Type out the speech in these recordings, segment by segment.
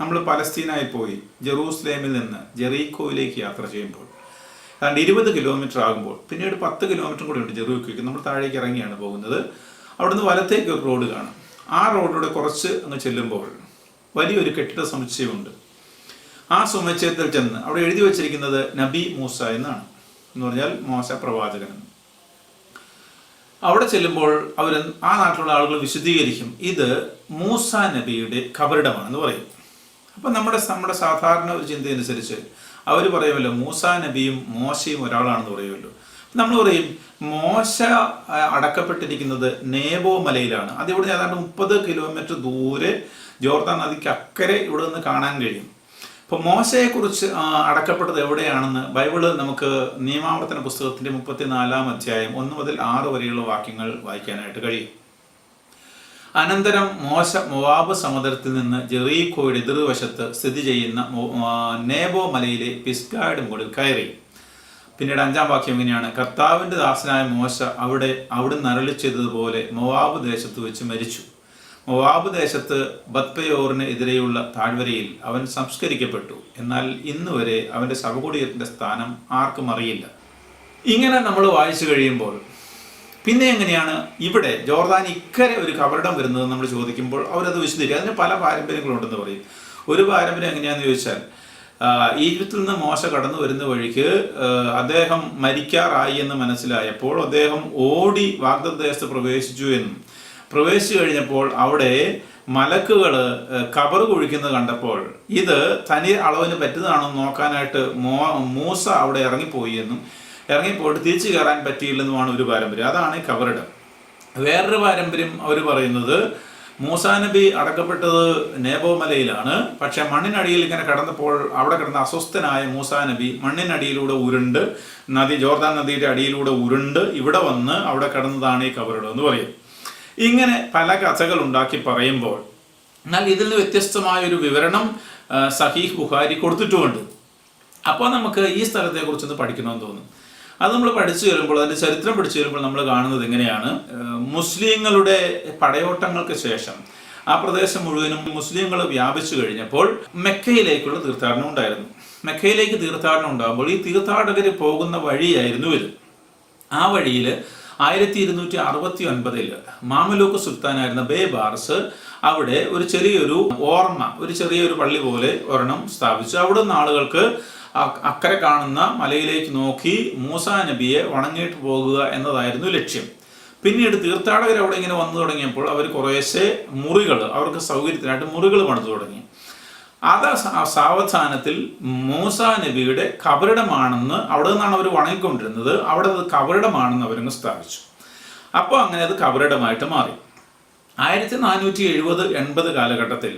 നമ്മൾ പലസ്തീനായി പോയി ജെറൂസലേമിൽ നിന്ന് ജെറീക്കോയിലേക്ക് യാത്ര ചെയ്യുമ്പോൾ അതാണ്ട് ഇരുപത് കിലോമീറ്റർ ആകുമ്പോൾ പിന്നീട് പത്ത് കിലോമീറ്റർ കൂടി ഉണ്ട് ജെറൂക്കോയ്ക്ക്. നമ്മൾ താഴേക്ക് ഇറങ്ങിയാണ് പോകുന്നത്. അവിടുന്ന് വലത്തേക്ക് ഒരു റോഡ് കാണും. ആ റോഡിലൂടെ കുറച്ച് അങ്ങ് ചെല്ലുമ്പോൾ വലിയൊരു കെട്ടിട സമുച്ചയമുണ്ട്. ആ സമുച്ചയത്തിൽ ചെന്ന് അവിടെ എഴുതി വച്ചിരിക്കുന്നത് നബി മൂസ എന്നാണ്. എന്ന് പറഞ്ഞാൽ മോശ പ്രവാചകൻ. അവിടെ ചെല്ലുമ്പോൾ അവർ ആ നാട്ടിലുള്ള ആളുകൾ വിശദീകരിക്കും ഇത് മൂസ നബിയുടെ കബറിടമാണെന്ന് പറയും. അപ്പം നമ്മുടെ നമ്മുടെ സാധാരണ ഒരു ചിന്തയനുസരിച്ച് അവർ പറയുമല്ലോ മൂസ നബിയും മോശയും ഒരാളാണെന്ന് പറയുമല്ലോ. നമ്മൾ പറയും മോശ അടക്കപ്പെട്ടിരിക്കുന്നത് നേബോ മലയിലാണ്. അത് ഇവിടെ ഏതാണ്ട് മുപ്പത് കിലോമീറ്റർ ദൂരെ ജോർദാൻ നദിക്ക് അക്കരെ ഇവിടെ നിന്ന് കാണാൻ കഴിയും. അപ്പോൾ മോശയെക്കുറിച്ച് അടക്കപ്പെട്ടത് എവിടെയാണെന്ന് ബൈബിൾ നമുക്ക് നിയമാവർത്തന പുസ്തകത്തിന്റെ മുപ്പത്തിനാലാം അധ്യായം ഒന്ന് മുതൽ ആറ് വരെയുള്ള വാക്യങ്ങൾ വായിക്കാനായിട്ട് കഴിയും. അനന്തരം മോശ മൊവാബ് സമുദ്രത്തിൽ നിന്ന് ജെറീഖോയുടെ എതിർവശത്ത് സ്ഥിതി ചെയ്യുന്ന നേബോ മലയിലെ പിസ്ഗായുടെ മുകളിൽ കയറി. പിന്നീട് അഞ്ചാം വാക്യം ഇങ്ങനെയാണ്. കർത്താവിന്റെ ദാസനായ മോശ അവിടെ അവിടുന്ന് അരളി ചെയ്തതുപോലെ മൊവാബ് ദേശത്ത് വെച്ച് മരിച്ചു. മൊവാബ് ദേശത്ത് ബത്പയോറിന് എതിരെയുള്ള താഴ്വരയിൽ അവൻ സംസ്കരിക്കപ്പെട്ടു. എന്നാൽ ഇന്ന് വരെ അവന്റെ ശവകുടീരത്തിന്റെ സ്ഥാനം ആർക്കും അറിയില്ല. ഇങ്ങനെ നമ്മൾ വായിച്ചു കഴിയുമ്പോൾ പിന്നെ എങ്ങനെയാണ് ഇവിടെ ജോർദാൻ ഇക്കരെ ഒരു കവറിടം വരുന്നത് നമ്മൾ ചോദിക്കുമ്പോൾ അവരത് വിശദീകരിക്കും. അതിന് പല പാരമ്പര്യങ്ങളുണ്ടെന്ന് പറയും. ഒരു പാരമ്പര്യം എങ്ങനെയാണെന്ന് ചോദിച്ചാൽ ഈജിപ്തിൽ നിന്ന് മോശ കടന്നു വരുന്ന വഴിക്ക് അദ്ദേഹം മരിക്കാറായി എന്ന് മനസ്സിലായപ്പോൾ അദ്ദേഹം ഓടി വാഗ്ദദേശത്ത് പ്രവേശിച്ചു എന്നും. പ്രവേശിച്ചു കഴിഞ്ഞപ്പോൾ അവിടെ മലക്കുകൾ കബർ കുഴിക്കുന്നത് കണ്ടപ്പോൾ ഇത് തനി അളവിന് പറ്റുന്നതാണെന്ന് നോക്കാനായിട്ട് മോ മൂസ അവിടെ ഇറങ്ങിപ്പോയി എന്നും. ഇറങ്ങിപ്പോയിട്ട് തിരിച്ചു കയറാൻ പറ്റിയില്ലെന്നുമാണ് ഒരു പാരമ്പര്യം. അതാണ് കബറിടം. വേറൊരു പാരമ്പര്യം അവർ പറയുന്നത് മൂസാ നബി അടക്കപ്പെട്ടത് നേബോ മലയിലാണ് പക്ഷെ മണ്ണിനടിയിൽ ഇങ്ങനെ കടന്നപ്പോൾ അവിടെ കിടന്ന അസ്വസ്ഥനായ മൂസാനബി മണ്ണിനടിയിലൂടെ ഉരുണ്ട് നദി ജോർദാൻ നദിയുടെ അടിയിലൂടെ ഉരുണ്ട് ഇവിടെ വന്ന് അവിടെ കടന്നതാണ് ഈ കബറിടം എന്ന് പറയും. ഇങ്ങനെ പല കഥകൾ ഉണ്ടാക്കി പറയുമ്പോൾ എന്നാൽ ഇതിൽ നിന്ന് വ്യത്യസ്തമായ ഒരു വിവരണം സഹീഹ് ബുഖാരി കൊടുത്തിട്ടുമുണ്ട്. അപ്പോൾ നമുക്ക് ഈ സ്ഥലത്തെ കുറിച്ചൊന്ന് പഠിക്കണമെന്ന് തോന്നും അത് നമ്മൾ പഠിച്ചു വരുമ്പോൾ അതിന്റെ ചരിത്രം പഠിച്ചു വരുമ്പോൾ നമ്മൾ കാണുന്നത് എങ്ങനെയാണ് മുസ്ലിങ്ങളുടെ പടയോട്ടങ്ങൾക്ക് ശേഷം ആ പ്രദേശം മുഴുവനും മുസ്ലിങ്ങൾ വ്യാപിച്ചു കഴിഞ്ഞപ്പോൾ മെക്കയിലേക്കുള്ള തീർത്ഥാടനം ഉണ്ടായിരുന്നു. മെക്കയിലേക്ക് തീർത്ഥാടനം ഉണ്ടാകുമ്പോൾ ഈ തീർത്ഥാടകർ പോകുന്ന വഴിയായിരുന്നു ഇത്. ആ വഴിയിൽ ആയിരത്തി ഇരുന്നൂറ്റി അറുപത്തി ഒൻപതിൽ മാമലൂക്ക് സുൽത്താനായിരുന്ന ബേ ബാർസ് അവിടെ ഒരു ചെറിയൊരു ഓർമ്മ ഒരു ചെറിയൊരു പള്ളി പോലെ ഒരെണ്ണം സ്ഥാപിച്ചു. അവിടെ നിന്ന് ആളുകൾക്ക് അക്കരെ കാണുന്ന മലയിലേക്ക് നോക്കി മൂസ നബിയെ വണങ്ങിയിട്ട് പോകുക എന്നതായിരുന്നു ലക്ഷ്യം. പിന്നീട് തീർത്ഥാടകർ അവിടെ ഇങ്ങനെ വന്നു തുടങ്ങിയപ്പോൾ അവർ കുറേശ്ശെ മുറികൾ അവർക്ക് സൗകര്യത്തിനായിട്ട് മുറികൾ പണിതു തുടങ്ങി. അത് സാവധാനത്തിൽ മൂസ നബിയുടെ കബറിടമാണെന്ന് അവിടെ നിന്നാണ് അവർ വണങ്ങിക്കൊണ്ടിരുന്നത്. അവിടെ അത് കബറിടമാണെന്ന് അവരങ്ങ് സ്ഥാപിച്ചു. അപ്പോൾ അങ്ങനെ അത് കബറിടമായിട്ട് മാറി. ആയിരത്തി നാനൂറ്റി എഴുപത് എൺപത് കാലഘട്ടത്തിൽ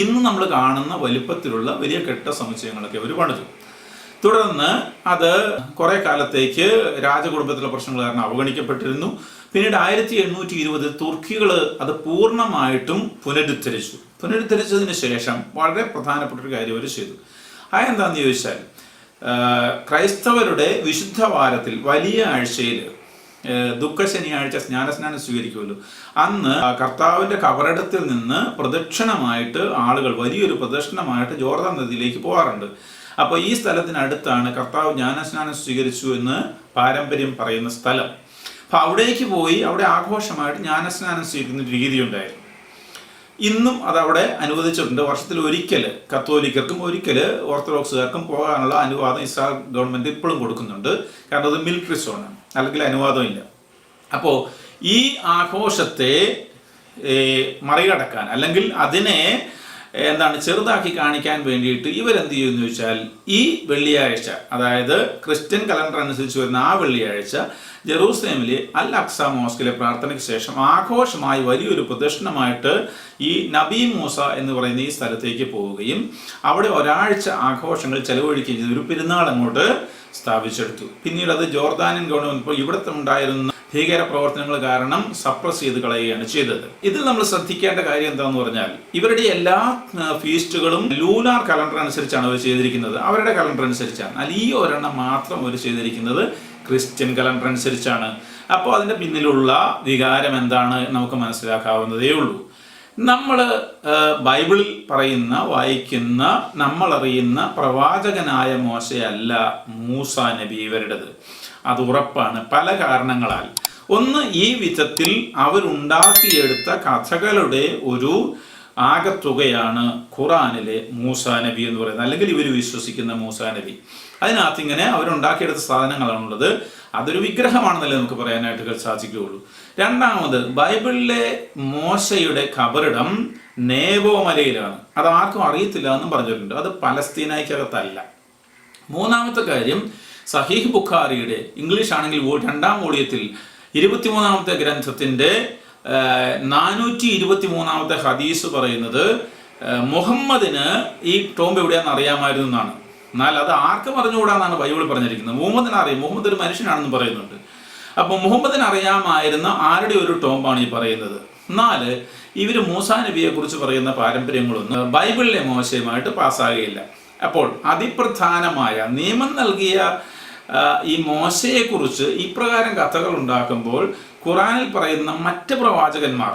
ഇന്ന് നമ്മൾ കാണുന്ന വലിപ്പത്തിലുള്ള വലിയ കെട്ട സമുച്ചയങ്ങളൊക്കെ അവർ പണിതു തുടർന്ന് അത് കുറെ കാലത്തേക്ക് രാജകുടുംബത്തിലെ പ്രശ്നങ്ങൾ കാരണം അവഗണിക്കപ്പെട്ടിരുന്നു. പിന്നീട് ആയിരത്തി എണ്ണൂറ്റി ഇരുപതിൽ തുർക്കികൾ അത് പൂർണമായിട്ടും പുനരുദ്ധരിച്ചു. പുനരുദ്ധരിച്ചതിന് ശേഷം വളരെ പ്രധാനപ്പെട്ട ഒരു കാര്യം അവർ ചെയ്തു. അതെന്താന്ന് ചോദിച്ചാൽ ക്രൈസ്തവരുടെ വിശുദ്ധ വാരത്തിൽ വലിയ ആഴ്ചയിൽ ദുഃഖ ശനിയാഴ്ച സ്നാനസ്നാനം സ്വീകരിക്കുമല്ലോ. അന്ന് കർത്താവിന്റെ കബറിടത്തിൽ നിന്ന് പ്രദക്ഷിണമായിട്ട് ആളുകൾ വലിയൊരു പ്രദക്ഷിണമായിട്ട് ജോർദാൻ നദിയിലേക്ക് പോകാറുണ്ട്. അപ്പോൾ ഈ സ്ഥലത്തിനടുത്താണ് കർത്താവ് ജ്ഞാനസ്നാനം സ്വീകരിച്ചു എന്ന് പാരമ്പര്യം പറയുന്ന സ്ഥലം. അപ്പൊ അവിടേക്ക് പോയി അവിടെ ആഘോഷമായിട്ട് ജ്ഞാനസ്നാനം സ്വീകരിക്കുന്ന രീതി ഉണ്ടായിരുന്നു ഇന്നും അതവിടെ അനുവദിച്ചിട്ടുണ്ട്. വർഷത്തിൽ ഒരിക്കൽ കത്തോലിക്കർക്കും ഒരിക്കൽ ഓർത്തഡോക്സുകാർക്കും പോകാനുള്ള അനുവാദം ഇസ്രായേൽ ഗവൺമെന്റ് ഇപ്പോഴും കൊടുക്കുന്നുണ്ട്. കാരണം അത് മിലിറ്ററി സോണാണ് അല്ലെങ്കിൽ അനുവാദമില്ല. അപ്പോൾ ഈ ആഘോഷത്തെ മറികടക്കാൻ അല്ലെങ്കിൽ അതിനെ എന്താണ് ചെറുതാക്കി കാണിക്കാൻ വേണ്ടിയിട്ട് ഇവരെന്ത് ചെയ്യുമെന്ന് ചോദിച്ചാൽ ഈ വെള്ളിയാഴ്ച അതായത് ക്രിസ്ത്യൻ കലണ്ടർ അനുസരിച്ച് വരുന്ന ആ വെള്ളിയാഴ്ച ജെറൂസലേമിലെ അൽ അക്സ മോസ്കിലെ പ്രാർത്ഥനയ്ക്ക് ശേഷം ആഘോഷമായി വലിയൊരു പ്രദർശനമായിട്ട് ഈ നബി മൂസ എന്ന് പറയുന്ന ഈ സ്ഥലത്തേക്ക് പോവുകയും അവിടെ ഒരാഴ്ച ആഘോഷങ്ങൾ ചെലവഴിക്കുകയും ചെയ്തു. ഒരു പെരുന്നാൾ അങ്ങോട്ട് സ്ഥാപിച്ചെടുത്തു. പിന്നീട് അത് ജോർദാനിയൻ ഗവൺമെന്റ് ഇപ്പോൾ ഇവിടുത്തെ ഉണ്ടായിരുന്ന ഭീകര പ്രവർത്തനങ്ങൾ കാരണം സപ്രസ് ചെയ്ത് കളയുകയാണ് ചെയ്തത്. ഇതിൽ നമ്മൾ ശ്രദ്ധിക്കേണ്ട കാര്യം എന്താണെന്ന് പറഞ്ഞാൽ ഇവരുടെ എല്ലാ ഫീസ്റ്റുകളും ലൂനാർ കലണ്ടർ അനുസരിച്ചാണ് അവർ ചെയ്തിരിക്കുന്നത്. അവരുടെ കലണ്ടർ അനുസരിച്ചാണ്. എന്നാൽ ഈ ഒരെണ്ണം മാത്രം അവർ ചെയ്തിരിക്കുന്നത് ക്രിസ്ത്യൻ കലണ്ടർ അനുസരിച്ചാണ്. അപ്പോൾ അതിന്റെ പിന്നിലുള്ള വികാരം എന്താണ് നമുക്ക് മനസ്സിലാക്കാവുന്നതേ ഉള്ളൂ. നമ്മൾ ബൈബിളിൽ പറയുന്ന വായിക്കുന്ന നമ്മൾ അറിയുന്ന പ്രവാചകനായ മോശയല്ല മൂസ നബി ഇവരുടേത്. അത് ഉറപ്പാണ്. പല കാരണങ്ങളാൽ. ഒന്ന് ഈ വിധത്തിൽ അവരുണ്ടാക്കിയെടുത്ത കഥകളുടെ ഒരു ആകത്തുകയാണ് ഖുറാനിലെ മൂസ നബി എന്ന് പറയുന്നത്. അല്ലെങ്കിൽ ഇവർ വിശ്വസിക്കുന്ന മൂസ നബി. അതിനകത്ത് ഇങ്ങനെ അവരുണ്ടാക്കിയെടുത്ത സാധനങ്ങളാണുള്ളത്. അതൊരു വിഗ്രഹമാണെന്നല്ലേ നമുക്ക് പറയാനായിട്ട് സാധിക്കുകയുള്ളൂ. രണ്ടാമത് ബൈബിളിലെ മോശയുടെ കബറിടം നേവോ മലയിലാണ് അത് ആർക്കും അറിയത്തില്ല എന്നും പറഞ്ഞിട്ടുണ്ട്. അത് പലസ്തീനയ്ക്കകത്തല്ല. മൂന്നാമത്തെ കാര്യം സഹീഹ് ബുഖാരിയുടെ ഇംഗ്ലീഷ് ആണെങ്കിൽ രണ്ടാം വോളിയത്തിൽ ഇരുപത്തിമൂന്നാമത്തെ ഗ്രന്ഥത്തിന്റെ നാനൂറ്റി ഇരുപത്തി മൂന്നാമത്തെ ഹദീസ് പറയുന്നത് മുഹമ്മദിന് ഈ ടോംബ് എവിടെയാണെന്ന് അറിയാമായിരുന്നു എന്നാണ്. എന്നാൽ അത് ആർക്കും അറിഞ്ഞുകൂടാന്നാണ് ബൈബിൾ പറഞ്ഞിരിക്കുന്നത്. മുഹമ്മദിനെ അറിയാം. മുഹമ്മദ് ഒരു മനുഷ്യനാണെന്ന് പറയുന്നുണ്ട്. അപ്പോൾ മുഹമ്മദിന് അറിയാമായിരുന്ന ആരുടെ ഒരു ടോംബാണ് ഈ പറയുന്നത്? എന്നാൽ ഇവർ മൂസാ നബിയെ കുറിച്ച് പറയുന്ന പാരമ്പര്യങ്ങളൊന്നും ബൈബിളിലെ മോശയുമായിട്ട് പാസ്സാകുകയില്ല. അപ്പോൾ അതിപ്രധാനമായ നിയമം നൽകിയ ഈ മോശയെക്കുറിച്ച് ഇപ്രകാരം കഥകൾ ഉണ്ടാക്കുമ്പോൾ ഖുറാനിൽ പറയുന്ന മറ്റ് പ്രവാചകന്മാർ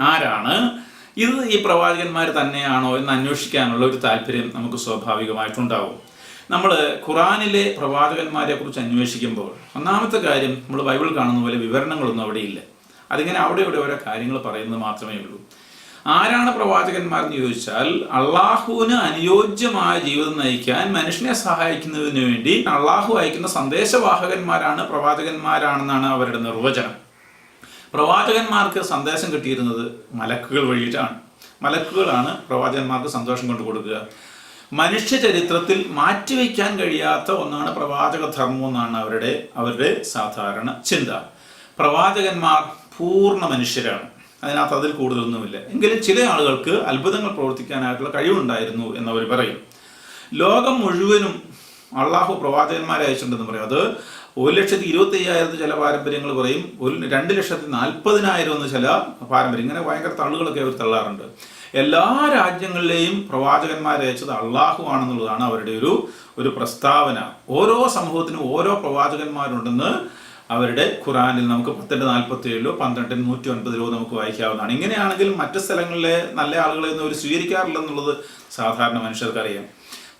ആരാണ്? ഇത് ഈ പ്രവാചകന്മാർ തന്നെയാണോ എന്ന് അന്വേഷിക്കാനുള്ള ഒരു താല്പര്യം നമുക്ക് സ്വാഭാവികമായിട്ടുണ്ടാവും. നമ്മൾ ഖുറാനിലെ പ്രവാചകന്മാരെ കുറിച്ച് അന്വേഷിക്കുമ്പോൾ ഒന്നാമത്തെ കാര്യം നമ്മൾ ബൈബിൾ കാണുന്ന പോലെ വിവരണങ്ങളൊന്നും അവിടെയില്ല. അതിങ്ങനെ അവിടെ ഇവിടെ ഓരോ കാര്യങ്ങൾ പറയുന്നത് മാത്രമേ ഉള്ളൂ. ആരാണ് പ്രവാചകന്മാരെന്ന് ചോദിച്ചാൽ അള്ളാഹുവിന് അനുയോജ്യമായ ജീവിതം നയിക്കാൻ മനുഷ്യനെ സഹായിക്കുന്നതിന് വേണ്ടി അള്ളാഹു അയക്കുന്ന സന്ദേശവാഹകന്മാരാണ് പ്രവാചകന്മാരാണെന്നാണ് അവരുടെ നിർവചനം. പ്രവാചകന്മാർക്ക് സന്ദേശം കിട്ടിയിരുന്നത് മലക്കുകൾ വഴിയിട്ടാണ് മലക്കുകളാണ് പ്രവാചകന്മാർക്ക് സന്തോഷം കൊണ്ടു കൊടുക്കുക. മനുഷ്യ ചരിത്രത്തിൽ മാറ്റിവെക്കാൻ കഴിയാത്ത ഒന്നാണ് പ്രവാചക ധർമ്മം എന്നാണ് അവരുടെ അവരുടെ സാധാരണ ചിന്ത. പ്രവാചകന്മാർ പൂർണ മനുഷ്യരാണ്. അതിനകത്ത് അതിൽ കൂടുതലൊന്നുമില്ല. എങ്കിലും ചില ആളുകൾക്ക് അത്ഭുതങ്ങൾ പ്രവർത്തിക്കാനായിട്ടുള്ള കഴിവുണ്ടായിരുന്നു എന്നവർ പറയും. ലോകം മുഴുവനും അള്ളാഹു പ്രവാചകന്മാരെ അയച്ചിട്ടുണ്ടെന്ന് പറയും. അത് ഒരു ലക്ഷത്തി ഇരുപത്തി അയ്യായിരത്തി ചില പാരമ്പര്യങ്ങൾ പറയും ഒരു രണ്ട് ലക്ഷത്തി നാൽപ്പതിനായിരം എന്ന് ചില പാരമ്പര്യം. ഇങ്ങനെ ഭയങ്കര തള്ളുകളൊക്കെ അവർ തള്ളാറുണ്ട്. എല്ലാ രാജ്യങ്ങളിലെയും പ്രവാചകന്മാരെ അയച്ചത് അള്ളാഹു ആണെന്നുള്ളതാണ് അവരുടെ ഒരു ഒരു പ്രസ്താവന. ഓരോ സമൂഹത്തിനും ഓരോ പ്രവാചകന്മാരുണ്ടെന്ന് അവരുടെ ഖുറാനിൽ നമുക്ക് പത്തിന്റെ നാൽപ്പത്തി ഏഴിലോ പന്ത്രണ്ടിന് നൂറ്റി ഒൻപതിലോ നമുക്ക് വായിക്കാവുന്നതാണ്. ഇങ്ങനെയാണെങ്കിൽ മറ്റു സ്ഥലങ്ങളിലെ നല്ല ആളുകളെ ഒന്നും അവർ സ്വീകരിക്കാറില്ലെന്നുള്ളത് സാധാരണ മനുഷ്യർക്കറിയാം.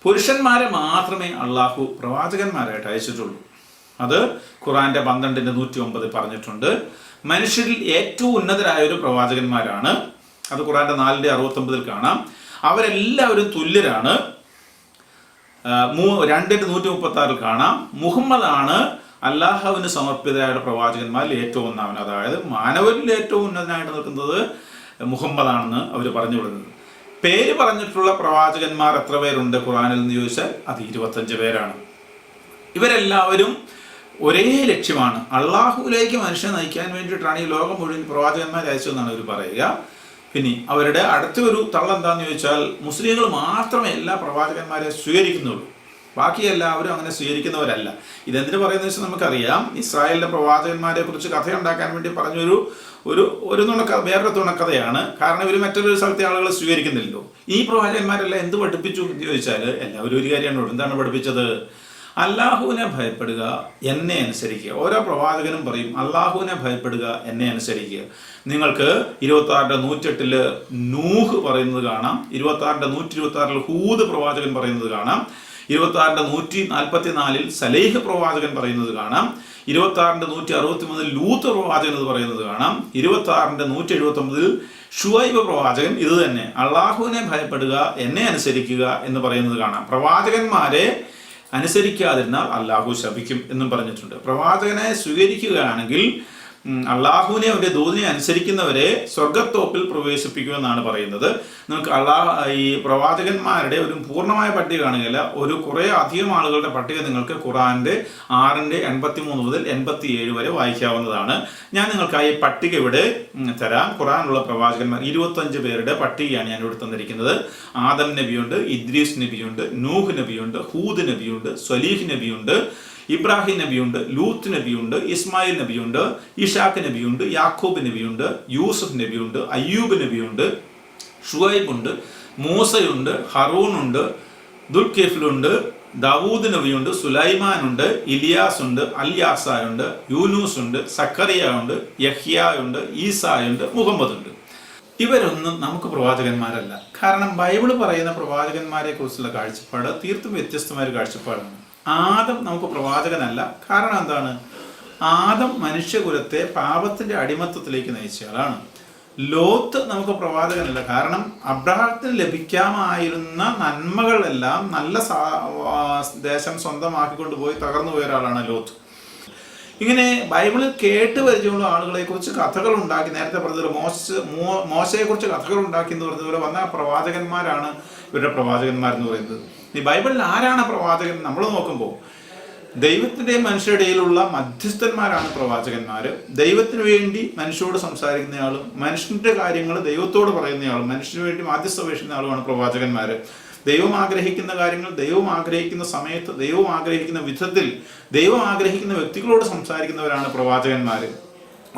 പുരുഷന്മാരെ മാത്രമേ അള്ളാഹു പ്രവാചകന്മാരായിട്ട് അയച്ചിട്ടുള്ളൂ. അത് ഖുറാന്റെ പന്ത്രണ്ടിന്റെ നൂറ്റി ഒമ്പതിൽ പറഞ്ഞിട്ടുണ്ട്. മനുഷ്യരിൽ ഏറ്റവും ഉന്നതരായ ഒരു പ്രവാചകന്മാരാണ്. അത് ഖുറാന്റെ നാലിന്റെ അറുപത്തൊമ്പതിൽ കാണാം. അവരെല്ലാവരും തുല്യരാണ്. മൂ- രണ്ടിന്റെ നൂറ്റി മുപ്പത്തി ആറിൽ കാണാം. മുഹമ്മദാണ് അല്ലാഹുവിന് സമർപ്പിതരായ പ്രവാചകന്മാരിൽ ഏറ്റവും ഒന്നാമൻ അതായത് മാനവരിൽ ഏറ്റവും ഉന്നതനായിട്ട് നിൽക്കുന്നത് മുഹമ്മദാണെന്ന് അവർ പറഞ്ഞു വിടുന്നത്. പേര് പറഞ്ഞിട്ടുള്ള പ്രവാചകന്മാർ എത്ര പേരുണ്ട് ഖുറാനിൽ നിന്ന് ചോദിച്ചാൽ അത് ഇരുപത്തഞ്ച് പേരാണ്. ഇവരെല്ലാവരും ഒരേ ലക്ഷ്യമാണ്. അള്ളാഹുവിലേക്ക് മനുഷ്യനെ നയിക്കാൻ വേണ്ടിയിട്ടാണ് ഈ ലോകം മുഴുവൻ പ്രവാചകന്മാർ അയച്ചതെന്നാണ് അവർ പറയുക. പിന്നെ അവരുടെ അടുത്തൊരു ഒരു തള്ളെന്താന്ന് ചോദിച്ചാൽ മുസ്ലിങ്ങൾ മാത്രമേ എല്ലാ പ്രവാചകന്മാരെ സ്വീകരിക്കുന്നുള്ളൂ. ബാക്കി എല്ലാവരും അങ്ങനെ സ്വീകരിക്കുന്നവരല്ല. ഇതെന്തിനു പറയുന്നത് വെച്ചാൽ നമുക്കറിയാം. ഇസ്രായേലിന്റെ പ്രവാചകന്മാരെ കുറിച്ച് കഥയുണ്ടാക്കാൻ വേണ്ടി പറഞ്ഞൊരു ഒരു ഒരു നുണക്ക വേറൊരു തുണക്കഥയാണ് കാരണം ഇവർ മറ്റൊരു സ്ഥലത്തെ ആളുകൾ സ്വീകരിക്കുന്നില്ലല്ലോ. ഈ പ്രവാചകന്മാരെല്ലാം എന്ത് പഠിപ്പിച്ചു എന്ന് ചോദിച്ചാൽ എല്ലാവരും ഒരു കാര്യമാണ് എന്താണ് പഠിപ്പിച്ചത്? അള്ളാഹുവിനെ ഭയപ്പെടുക എന്നെ അനുസരിക്കുക. ഓരോ പ്രവാചകനും പറയും അള്ളാഹുവിനെ ഭയപ്പെടുക എന്നെ അനുസരിക്കുക. നിങ്ങൾക്ക് ഇരുപത്തി ആറിന്റെ നൂറ്റെട്ടിൽ നൂഹ് പറയുന്നത് കാണാം. ഇരുപത്തി ആറിന്റെ നൂറ്റി ഇരുപത്തി ആറിൽ ഹൂദ് പ്രവാചകൻ പറയുന്നത് കാണാം. ഇരുപത്തി ആറിന്റെ നൂറ്റി നാൽപ്പത്തി നാലിൽ സലേഹ് പ്രവാചകൻ പറയുന്നത് കാണാം. ഇരുപത്തി ആറിന്റെ നൂറ്റി അറുപത്തി മൂന്നിൽ ലൂത്ത് പ്രവാചകൻ എന്ന് പറയുന്നത് കാണാം. ഇരുപത്തി ആറിന്റെ നൂറ്റി എഴുപത്തി ഒമ്പതിൽ ഷുവൈബ് പ്രവാചകൻ ഇത് തന്നെ അള്ളാഹുവിനെ ഭയപ്പെടുക എന്നെ അനുസരിക്കുക എന്ന് പറയുന്നത് കാണാം. പ്രവാചകന്മാരെ അനുസരിക്കാതിരുന്നാൽ അള്ളാഹു ശപിക്കും എന്നും പറഞ്ഞിട്ടുണ്ട്. പ്രവാചകനെ സ്വീകരിക്കുകയാണെങ്കിൽ അള്ളാഹുവിനെ അവന്റെ ദൂതിനെ അനുസരിക്കുന്നവരെ സ്വർഗത്തോപ്പിൽ പ്രവേശിപ്പിക്കുമെന്നാണ് പറയുന്നത്. നമുക്ക് അള്ളാഹ് ഈ പ്രവാചകന്മാരുടെ ഒരു പൂർണമായ പട്ടിക കാണുകയില്ല. ഒരു കുറേ അധികം ആളുകളുടെ പട്ടിക നിങ്ങൾക്ക് ഖുറാന്റെ ആറിന്റെ എൺപത്തി മൂന്ന് മുതൽ എൺപത്തി ഏഴ് വരെ വായിക്കാവുന്നതാണ്. ഞാൻ നിങ്ങൾക്കായി പട്ടിക ഇവിടെ തരാം. ഖുറാനുള്ള പ്രവാചകന്മാർ ഇരുപത്തഞ്ച് പേരുടെ പട്ടികയാണ് ഞാൻ ഇവിടെ തന്നിരിക്കുന്നത്. ആദം നബിയുണ്ട് ഇദ്രീസ് നബിയുണ്ട് നൂഹ് നബിയുണ്ട് ഹൂദ് നബിയുണ്ട് സ്വലീഹ് നബിയുണ്ട്. ഇബ്രാഹിം നബിയുണ്ട് ലൂത്ത് നബിയുണ്ട് ഇസ്മായിൽ നബിയുണ്ട് ഇഷാഖ് നബിയുണ്ട് യാക്കൂബ് നബിയുണ്ട് യൂസഫ് നബിയുണ്ട് അയ്യൂബ് നബിയുണ്ട് ഷുവൈബ് ഉണ്ട് മൂസയുണ്ട് ഹറൂണുണ്ട് ദുൽഖിഫിലുണ്ട് ദാവൂദ് നബിയുണ്ട് സുലൈമാൻ ഉണ്ട് ഇലിയാസ് ഉണ്ട് അൽയാസായുണ്ട് യൂനൂസ് ഉണ്ട് സക്കറിയ ഉണ്ട് യഹ്യ ഉണ്ട് ഈസായുണ്ട് മുഹമ്മദ് ഉണ്ട് ഇവരൊന്നും നമുക്ക് പ്രവാചകന്മാരല്ല. കാരണം ബൈബിൾ പറയുന്ന പ്രവാചകന്മാരെ കുറിച്ചുള്ള കാഴ്ചപ്പാട് തീർത്തും വ്യത്യസ്തമായ ഒരു കാഴ്ചപ്പാടാണ്. ആദം നമുക്ക് പ്രവാചകനല്ല. കാരണം എന്താണ്? ആദം മനുഷ്യകുലത്തെ പാപത്തിന്റെ അടിമത്തത്തിലേക്ക് നയിച്ചയാളാണ് ലോത്ത് നമുക്ക് പ്രവാചകനല്ല. കാരണം അബ്രഹാത്തിന് ലഭിക്കാമായിരുന്ന നന്മകളെല്ലാം നല്ല ദേശം സ്വന്തമാക്കിക്കൊണ്ട് പോയി തകർന്നു പോയ ഒരാളാണ് ലോത്ത്. ഇങ്ങനെ ബൈബിളിൽ കേട്ട് പരിചയമുള്ള ആളുകളെ കുറിച്ച് കഥകൾ ഉണ്ടാക്കി നേരത്തെ പറഞ്ഞതുപോലെ മോശ മോശയെ കുറിച്ച് കഥകൾ ഉണ്ടാക്കി എന്ന് പറഞ്ഞതുപോലെ വന്ന പ്രവാചകന്മാരാണ് ഇവരുടെ പ്രവാചകന്മാരെന്ന് പറയുന്നത്. ബൈബിളിൽ ആരാണ് പ്രവാചകൻ നമ്മൾ നോക്കുമ്പോൾ ദൈവത്തിന്റെയും മനുഷ്യരുടെയിലുള്ള മധ്യസ്ഥന്മാരാണ് പ്രവാചകന്മാർ ദൈവത്തിന് വേണ്ടി മനുഷ്യരോട് സംസാരിക്കുന്നയാളും മനുഷ്യന്റെ കാര്യങ്ങൾ ദൈവത്തോട് പറയുന്നയാളും മനുഷ്യന് വേണ്ടി മാധ്യസ്ഥ അപേക്ഷിക്കുന്ന ആളുമാണ് പ്രവാചകന്മാർ ദൈവം ആഗ്രഹിക്കുന്ന കാര്യങ്ങൾ ദൈവം ആഗ്രഹിക്കുന്ന സമയത്ത് ദൈവം ആഗ്രഹിക്കുന്ന വിധത്തിൽ ദൈവം ആഗ്രഹിക്കുന്ന വ്യക്തികളോട് സംസാരിക്കുന്നവരാണ് പ്രവാചകന്മാർ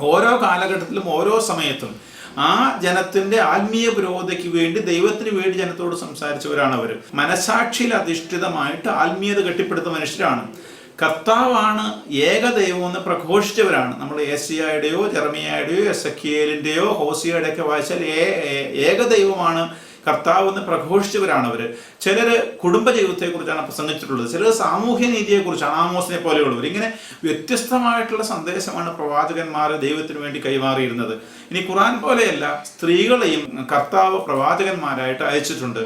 ഓരോ കാലഘട്ടത്തിലും ഓരോ സമയത്തും ആ ജനത്തിന്റെ ആത്മീയ പുരോഗതിക്ക് വേണ്ടി ദൈവത്തിന് വേണ്ടി ജനത്തോട് സംസാരിച്ചവരാണ് അവർ മനസാക്ഷിയിൽ അധിഷ്ഠിതമായിട്ട് ആത്മീയത കെട്ടിപ്പടുത്ത മനുഷ്യരാണ്. കർത്താവാണ് ഏകദൈവം എന്ന് പ്രഘോഷിച്ചവരാണ്. നമ്മൾ ഏസിയയുടെയോ ജെറമിയയുടെയോ എസക്കിയേലിന്റെയോ ഹോസിയയുടെയൊക്കെ വായിച്ചാൽ ഏകദൈവമാണ് കർത്താവ് എന്ന് പ്രഘോഷിച്ചവരാണ് അവർ ചിലർ കുടുംബ ജീവിതത്തെക്കുറിച്ചാണ് പ്രസംഗിച്ചിട്ടുള്ളത്. ചിലർ സാമൂഹ്യ നീതിയെക്കുറിച്ചാണ് ആമോസിനെ പോലെയുള്ളവർ ഇങ്ങനെ വ്യത്യസ്തമായിട്ടുള്ള സന്ദേശമാണ് പ്രവാചകന്മാർ ദൈവത്തിന് വേണ്ടി കൈമാറിയിരുന്നത്. ഇനി ഖുറാൻ പോലെയല്ല സ്ത്രീകളെയും കർത്താവ് പ്രവാചകന്മാരായിട്ട് അയച്ചിട്ടുണ്ട്.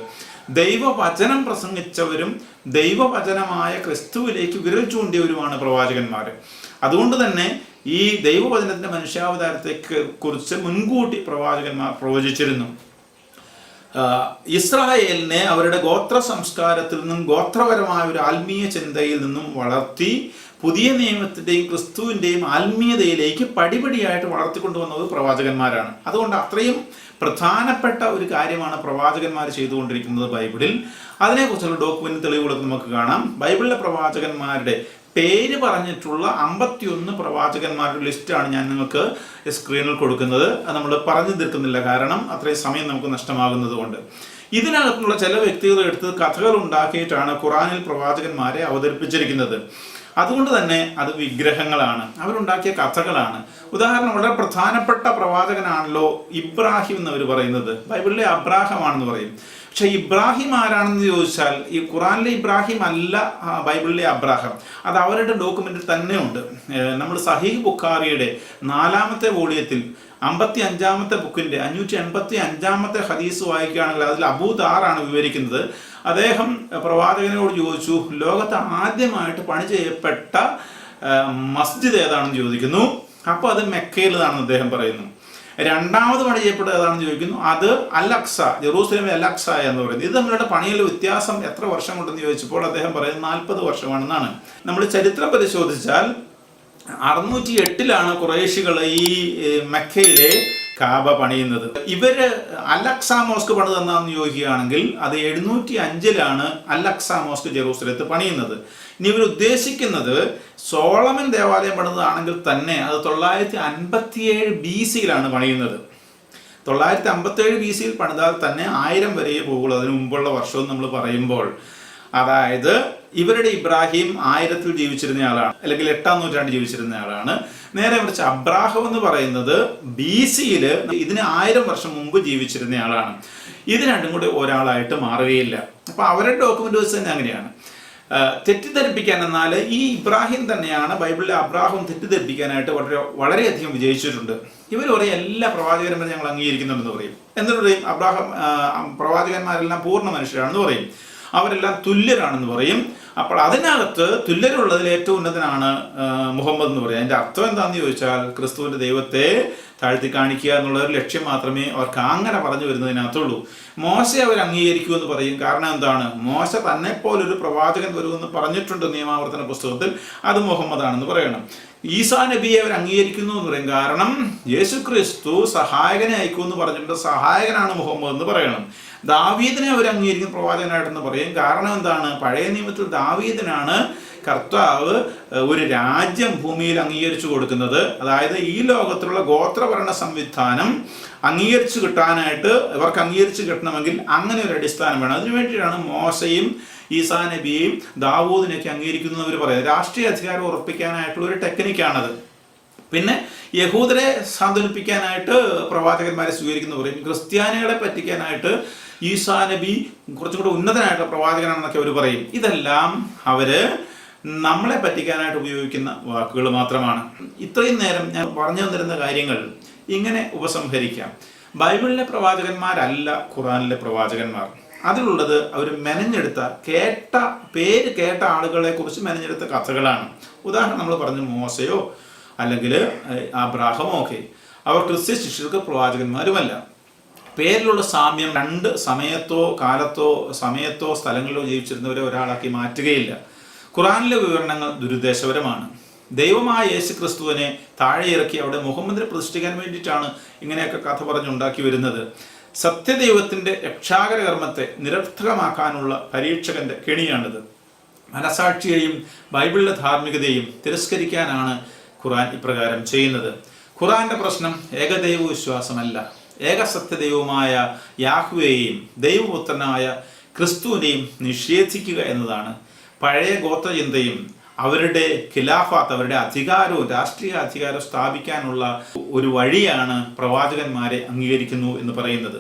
ദൈവവചനം പ്രസംഗിച്ചവരും ദൈവവചനമായ ക്രിസ്തുവിലേക്ക് വിരൽ ചൂണ്ടിയവരുമാണ് പ്രവാചകന്മാർ അതുകൊണ്ട് തന്നെ ഈ ദൈവവചനത്തിന്റെ മനുഷ്യാവതാരത്തെ കുറിച്ച് മുൻകൂട്ടി പ്രവാചകന്മാർ പ്രവചിച്ചിരുന്നു. ഇസ്രായേലിനെ അവരുടെ ഗോത്ര സംസ്കാരത്തിൽ നിന്നും ഗോത്രപരമായ ഒരു ആത്മീയ ചിന്തയിൽ നിന്നും വളർത്തി പുതിയ നിയമത്തിന്റെയും ക്രിസ്തുവിന്റെയും ആത്മീയതയിലേക്ക് പടിപടിയായിട്ട് വളർത്തിക്കൊണ്ടുവന്നത് പ്രവാചകന്മാരാണ്. അതുകൊണ്ട് അത്രയും പ്രധാനപ്പെട്ട ഒരു കാര്യമാണ് പ്രവാചകന്മാർ ചെയ്തുകൊണ്ടിരിക്കുന്നത് ബൈബിളിൽ. അതിനെക്കുറിച്ചുള്ള ഡോക്യുമെന്റ് തെളിവുകളൊക്കെ നമുക്ക് കാണാം. ബൈബിളിലെ പ്രവാചകന്മാരുടെ പേര് പറഞ്ഞിട്ടുള്ള അമ്പത്തിയൊന്ന് പ്രവാചകന്മാരുടെ ലിസ്റ്റാണ് ഞാൻ നിങ്ങൾക്ക് സ്ക്രീനിൽ കൊടുക്കുന്നത്. നമ്മൾ പറഞ്ഞു തീർക്കുന്നില്ല കാരണം അത്രയും സമയം നമുക്ക് നഷ്ടമാകുന്നത് കൊണ്ട്. ഇതിനകത്തുള്ള ചില വ്യക്തികൾ എടുത്ത് കഥകൾ ഉണ്ടാക്കിയിട്ടാണ് ഖുറാനിൽ പ്രവാചകന്മാരെ അവതരിപ്പിച്ചിരിക്കുന്നത്. അതുകൊണ്ട് തന്നെ അത് വിഗ്രഹങ്ങളാണ്. അവരുണ്ടാക്കിയ കഥകളാണ്. ഉദാഹരണം വളരെ പ്രധാനപ്പെട്ട പ്രവാചകനാണല്ലോ ഇബ്രാഹിം എന്നവർ പറയുന്നത്. ബൈബിളിലെ അബ്രാഹമാണെന്ന് പറയും. പക്ഷെ ഇബ്രാഹിം ആരാണെന്ന് ചോദിച്ചാൽ ഈ ഖുറാനിലെ ഇബ്രാഹിം അല്ല ബൈബിളിലെ അബ്രാഹം. അത് അവരുടെ ഡോക്യുമെന്റിൽ തന്നെ ഉണ്ട് നമ്മൾ സഹീഹ് ബുഖാറിയുടെ നാലാമത്തെ വോളിയത്തിൽ അമ്പത്തി അഞ്ചാമത്തെ ബുക്കിന്റെ അഞ്ഞൂറ്റി എൺപത്തി അഞ്ചാമത്തെ ഹദീസ് വായിക്കുകയാണെങ്കിൽ അതിൽ അബൂദാറാണ് വിവരിക്കുന്നത്. അദ്ദേഹം പ്രവാചകനോട് ചോദിച്ചു ലോകത്ത് ആദ്യമായിട്ട് പണി ചെയ്യപ്പെട്ട മസ്ജിദ് ഏതാണെന്ന് ചോദിക്കുന്നു? അപ്പോൾ അത് മെക്കയിലാണെന്ന് അദ്ദേഹം പറയുന്നു. രണ്ടാമത് പണി ചെയ്യപ്പെട്ടത് ഏതാണെന്ന് ചോദിക്കുന്നു? അത് അലക്സ ജെറൂസലേമിലെ അലക്സ എന്ന് പറയുന്നത്. ഇത് തമ്മിലുള്ള പണിയിലെ വ്യത്യാസം എത്ര വർഷം കൊണ്ടെന്ന് ചോദിച്ചപ്പോൾ അദ്ദേഹം പറയുന്നത് നാൽപ്പത് വർഷമാണെന്നാണ്. നമ്മൾ ചരിത്രം പരിശോധിച്ചാൽ അറുന്നൂറ്റി എട്ടിലാണ് കുറേശികൾ ഈ മക്കയിലെ കാബ പണിയുന്നത്. ഇവർ അലക്സ മോസ്ക് പണിതെന്നാന്ന് ചോദിക്കുകയാണെങ്കിൽ അത് എഴുന്നൂറ്റി അഞ്ചിലാണ് അലക്സ മോസ്ക് ജെറൂസലത്ത് പണിയുന്നത്. ഇനി ഇവർ ഉദ്ദേശിക്കുന്നത് സോളമൻ ദേവാലയം പണിതതാണെങ്കിൽ തന്നെ അത് തൊള്ളായിരത്തി അൻപത്തിയേഴ് ബി സിയിലാണ് പണിയുന്നത്. തൊള്ളായിരത്തി അമ്പത്തേഴ് ബി സിയിൽ പണിതാൽ തന്നെ ആയിരം വരെയേ പോകുള്ളൂ. അതിനു മുമ്പുള്ള വർഷവും നമ്മൾ പറയുമ്പോൾ. അതായത് ഇവരുടെ ഇബ്രാഹിം ആയിരത്തിൽ ജീവിച്ചിരുന്ന ആളാണ്. അല്ലെങ്കിൽ എട്ടാം നൂറ്റാണ്ട് ജീവിച്ചിരുന്ന ആളാണ്. നേരെ മറിച്ച് അബ്രാഹം എന്ന് പറയുന്നത് ബി സിയിൽ ഇതിന് ആയിരം വർഷം മുമ്പ് ജീവിച്ചിരുന്ന ആളാണ്. ഇത് രണ്ടും കൂടി ഒരാളായിട്ട് മാറുകയില്ല. അപ്പൊ അവരുടെ ഡോക്യുമെന്റ് വെച്ച് തന്നെ അങ്ങനെയാണ്. തെറ്റിദ്ധരിപ്പിക്കാൻ എന്നാൽ ഈ ഇബ്രാഹിം തന്നെയാണ് ബൈബിളിലെ അബ്രാഹം തെറ്റിദ്ധരിപ്പിക്കാനായിട്ട് വളരെ വളരെയധികം വിജയിച്ചിട്ടുണ്ട്. ഇവർ പറയും എല്ലാ പ്രവാചകന്മാരും ഞങ്ങൾ അംഗീകരിക്കുന്നുണ്ടെന്ന് പറയും. എന്നിട്ട് പറയും അബ്രാഹം പ്രവാചകന്മാരെല്ലാം പൂർണ മനുഷ്യരാണെന്ന് പറയും. അവരെല്ലാം തുല്യരാണെന്ന് പറയും. അപ്പോൾ അതിനകത്ത് തുല്യരുള്ളതിൽ ഏറ്റവും ഉന്നതനാണ് മുഹമ്മദ് എന്ന് പറയും. അതിന്റെ അർത്ഥം എന്താണെന്ന് ചോദിച്ചാൽ ക്രിസ്തുവിന്റെ ദൈവത്തെ താഴ്ത്തി കാണിക്കുക എന്നുള്ള ഒരു ലക്ഷ്യം മാത്രമേ അവർക്ക് അങ്ങനെ പറഞ്ഞു വരുന്നതിനകത്തുള്ളൂ. മോശ അവർ അംഗീകരിക്കൂ എന്ന് പറയും. കാരണം എന്താണ്? മോശ തന്നെ പോലൊരു പ്രവാചകൻ വരുമെന്ന് പറഞ്ഞിട്ടുണ്ട് നിയമാവർത്തന പുസ്തകത്തിൽ. അത് മുഹമ്മദാണെന്ന് പറയണം. ഈസാ നബിയെ അവർ അംഗീകരിക്കുന്നു എന്ന് പറയും. കാരണം യേശു ക്രിസ്തു സഹായകനെ എന്ന് പറഞ്ഞിട്ടുണ്ട്. സഹായകനാണ് മുഹമ്മദ് എന്ന് പറയണം. ദാവീദിനെ അവർ അംഗീകരിക്കുന്ന പ്രവാചകനായിട്ടെന്ന് പറയും. കാരണം എന്താണ്? പഴയ നിയമത്തിൽ ദാവീദിനാണ് കർത്താവ് ഒരു രാജ്യം ഭൂമിയിൽ അംഗീകരിച്ചു കൊടുക്കുന്നത്. അതായത് ഈ ലോകത്തിലുള്ള ഗോത്രഭരണ സംവിധാനം അംഗീകരിച്ചു കിട്ടാനായിട്ട് ഇവർക്ക് അംഗീകരിച്ചു കിട്ടണമെങ്കിൽ അങ്ങനെ ഒരു അടിസ്ഥാനം വേണം. അതിനു വേണ്ടിയിട്ടാണ് മോശയും ഈസാ നബിയെയും ദാവൂദിനെയൊക്കെ അംഗീകരിക്കുന്നു അവർ പറയുന്നത്. രാഷ്ട്രീയ അധികാരം ഉറപ്പിക്കാനായിട്ടുള്ള ഒരു ടെക്നിക്കാണത്. പിന്നെ യഹൂദരെ സാന്ത്വനിപ്പിക്കാനായിട്ട് പ്രവാചകന്മാരെ സ്വീകരിക്കുന്നു പറയും. ക്രിസ്ത്യാനികളെ പറ്റിക്കാനായിട്ട് ഈസാ നബി കുറച്ചും കൂടെ ഉന്നതനായിട്ടുള്ള പ്രവാചകനാണെന്നൊക്കെ അവർ പറയും. ഇതെല്ലാം അവർ നമ്മളെ പറ്റിക്കാനായിട്ട് ഉപയോഗിക്കുന്ന വാക്കുകൾ മാത്രമാണ്. ഇത്രയും നേരം ഞാൻ പറഞ്ഞു തന്നിരുന്ന കാര്യങ്ങൾ ഇങ്ങനെ ഉപസംഹരിക്കാം. ബൈബിളിലെ പ്രവാചകന്മാരല്ല ഖുറാനിലെ പ്രവാചകന്മാർ. അതിലുള്ളത് അവർ മെനഞ്ഞെടുത്ത കേട്ട പേര് കേട്ട ആളുകളെ കുറിച്ച് മെനഞ്ഞെടുത്ത കഥകളാണ്. ഉദാഹരണം നമ്മൾ പറഞ്ഞു മോശയോ അല്ലെങ്കിൽ അബ്രാഹമോ ഒക്കെ. അവർ ക്രിസ്ത്യ ശിഷ്യർക്ക് പ്രവാചകന്മാരുമല്ല. പേരിലുള്ള സാമ്യം രണ്ട് സമയത്തോ കാലത്തോ സമയത്തോ സ്ഥലങ്ങളിലോ ജീവിച്ചിരുന്നവരെ ഒരാളാക്കി മാറ്റുകയില്ല. ഖുറാനിലെ വിവരണങ്ങൾ ദുരുദ്ദേശപരമാണ്. ദൈവമായ യേശു ക്രിസ്തുവിനെ താഴെ ഇറക്കി അവിടെ മുഹമ്മദിനെ പ്രതിഷ്ഠിക്കാൻ വേണ്ടിയിട്ടാണ് ഇങ്ങനെയൊക്കെ കഥ പറഞ്ഞുണ്ടാക്കി വരുന്നത്. സത്യദൈവത്തിന്റെ രക്ഷാകര കർമ്മത്തെ നിരർത്ഥകമാക്കാനുള്ള പരീക്ഷകന്റെ കെണിയാണിത്. മനസാക്ഷിയെയും ബൈബിളിലെ ധാർമ്മികതയും തിരസ്കരിക്കാനാണ് ഖുറാൻ ഇപ്രകാരം ചെയ്യുന്നത്. ഖുറാന്റെ പ്രശ്നം ഏകദൈവ വിശ്വാസമല്ല. ഏകസത്യദൈവമായ യാഹുവേയും ദൈവപുത്രനായ ക്രിസ്തുവിനെയും നിഷേധിക്കുക എന്നതാണ്. പഴയ ഗോത്ര ചിന്തയും അവരുടെ ഖിലാഫാത്ത് അവരുടെ അധികാരവും രാഷ്ട്രീയ അധികാരം സ്ഥാപിക്കാനുള്ള ഒരു വഴിയാണ് പ്രവാചകന്മാരെ അംഗീകരിക്കുന്നു എന്ന് പറയുന്നത്.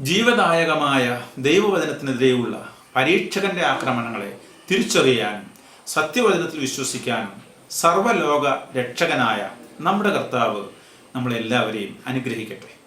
ജീവദായകമായ ദൈവവചനത്തിനെതിരെയുള്ള പരീക്ഷകന്റെ ആക്രമണങ്ങളെ തിരിച്ചറിയാനും സത്യവചനത്തിൽ വിശ്വസിക്കാനും സർവലോക രക്ഷകനായ നമ്മുടെ കർത്താവ് നമ്മളെല്ലാവരെയും അനുഗ്രഹിക്കട്ടെ.